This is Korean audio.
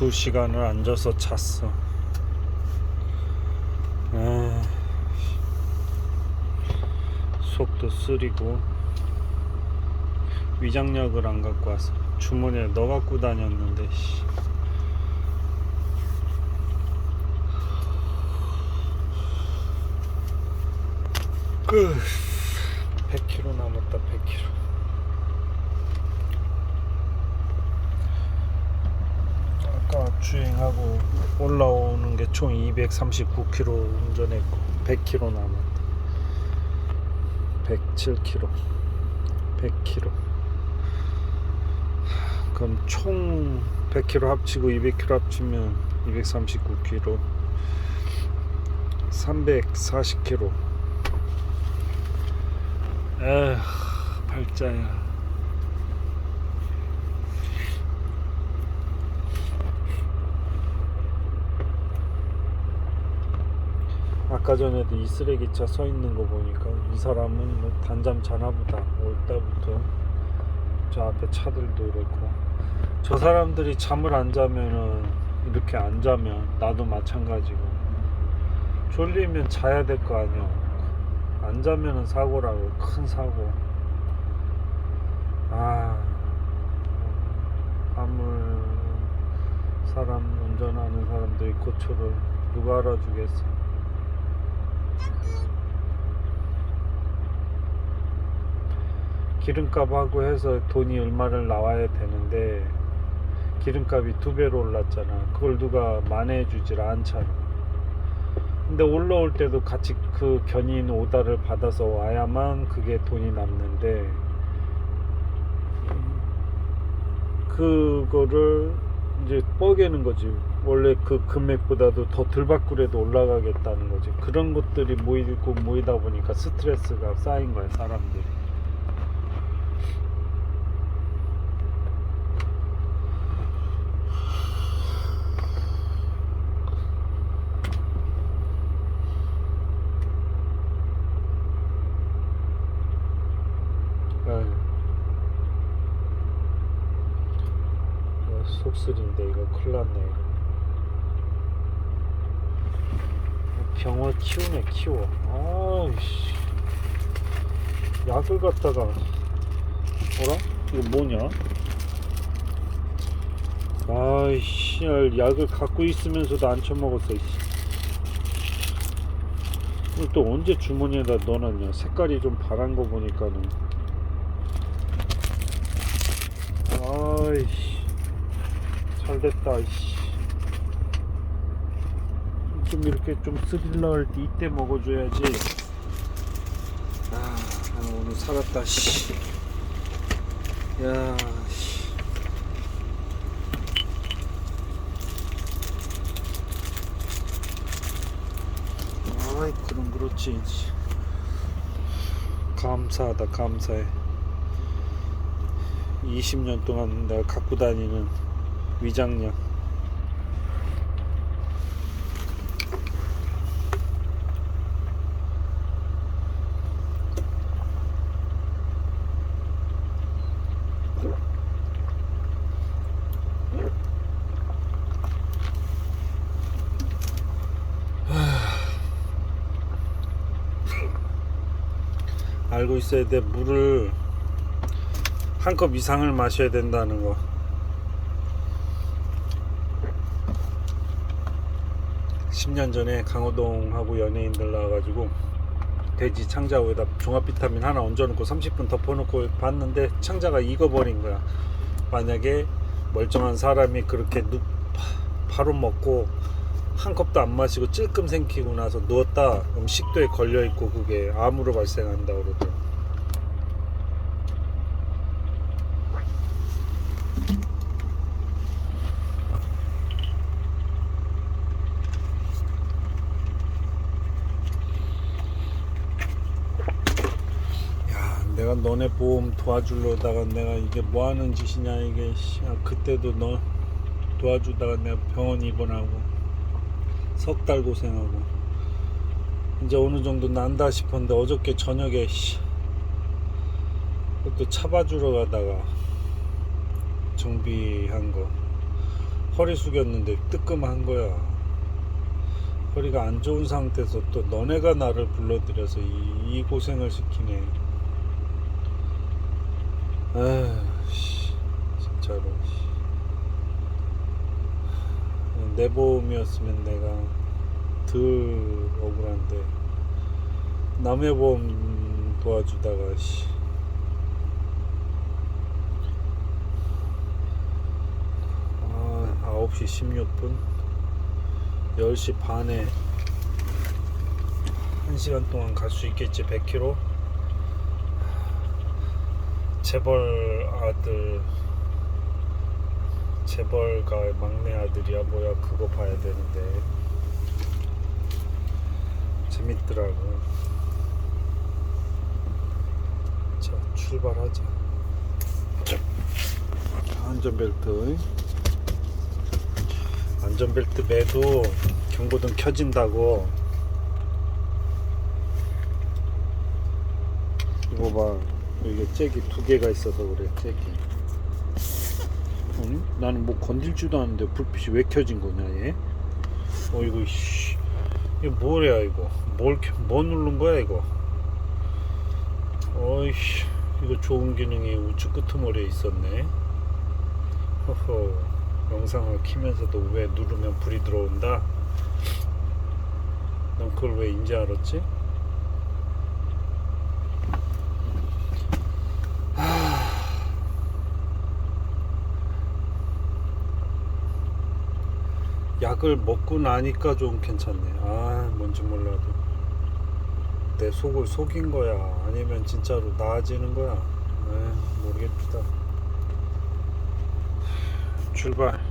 두 시간을 앉아서 잤어. 아, 속도 쓰리고 위장약을 안 갖고 왔어. 주머니에 넣어 갖고 다녔는데. 씨. 그 100km 남았다 100km. 아까 주행하고 올라오는 게 총 239km 운전했고 100km 남았다. 107km 100km 그럼 총 100km 합치고 200km 합치면 239km 340km 에휴 팔자야 아까 전에도 이 쓰레기차 서 있는 거 보니까 이 사람은 뭐 단잠 자나 보다. 올 때부터 저 앞에 차들도 그렇고. 저 사람들이 잠을 안 자면은 이렇게 안 자면 나도 마찬가지고. 졸리면 자야 될 거 아니야. 안 자면은 사고라고. 큰 사고. 아 아물 사람 운전하는 사람들이 고초를 누가 알아주겠어 기름값하고 해서 돈이 얼마를 나와야 되는데 기름값이 두 배로 올랐잖아. 그걸 누가 만회해 주질 않잖아. 근데 올라올 때도 같이 그 견인 오다를 받아서 와야만 그게 돈이 남는데 그거를 이제 뻐개는 거지. 원래 그 금액보다도 더 들받꾸래도 올라가겠다는 거지. 그런 것들이 모이고 모이다 보니까 스트레스가 쌓인 거야, 사람들이. 아유. 이거 속쓰린데 이거 큰일 났네. 병어 키우네 키워 아이씨 약을 갖다가 뭐라? 이거 뭐냐? 아이씨 약을 갖고 있으면서도 안 처먹었어 이씨. 또 언제 주머니에다 넣어놨냐 색깔이 좀 바란 거 보니까는 아이씨 잘 됐다 이씨 좀 이렇게 좀 스릴러 할 때 이때 먹어줘야지 아 나는 오늘 살았다 씨. 야 씨. 아이 그럼 그렇지 감사하다 감사해 20년 동안 내가 갖고 다니는 위장약 알고 있어야 돼 물을 한 컵 이상을 마셔야 된다는 거. 십년 전에 강호동하고 연예인들 나와가지고 돼지 창자에다 종합 비타민 하나 얹어놓고 30분 덮어놓고 봤는데 창자가 익어버린 거야. 만약에 멀쩡한 사람이 그렇게 눕, 바로 먹고 한 컵도 안 마시고 찔끔 생기고 나서 누웠다 그럼 식도에 걸려 있고 그게 암으로 발생한다 그러더라고. 야, 내가 너네 보험 도와주려다가 내가 이게 뭐 하는 짓이냐 이게 씨, 야, 그때도 너 도와주다가 내가 병원 입원하고 석 달 고생하고 이제 어느 정도 난다 싶었는데 어저께 저녁에 씨, 그것도 차 봐주러 가다가 정비한 거 허리 숙였는데 뜨끔한 거야. 허리가 안 좋은 상태에서 또 너네가 나를 불러들여서 이, 이 고생을 시키네. 아, 씨, 진짜로. 씨. 내 보험이었으면 내가 덜 억울한데 남의 보험 도와주다가 씨. 아, 9시 16분 10시 반에 1시간 동안 갈 수 있겠지 100km 재벌 아들 재벌가 막내 아들이야. 뭐야 그거 봐야 되는데. 재밌더라고. 자 출발하자 자, 안전벨트. 안전벨트 매도 경고등 켜진다고. 이거 봐 이게 잭이 두 개가 있어서 그래 잭이. 아니 나는 뭐 건들 줄도 않는데 불빛이 왜 켜진 거냐 얘? 어이구 씨. 이거 뭐야 이거? 뭘, 켜- 뭐 누른 거야 이거? 어이씨 이거 좋은 기능이 우측 끄트머리에 있었네. 허허 영상을 키면서도 왜 누르면 불이 들어온다? 넌 그걸 왜 인지 알았지? 약을 먹고 나니까 좀 괜찮네. 아, 뭔지 몰라도 내 속을 속인 거야. 아니면 진짜로 나아지는 거야. 에이, 모르겠다. 출발.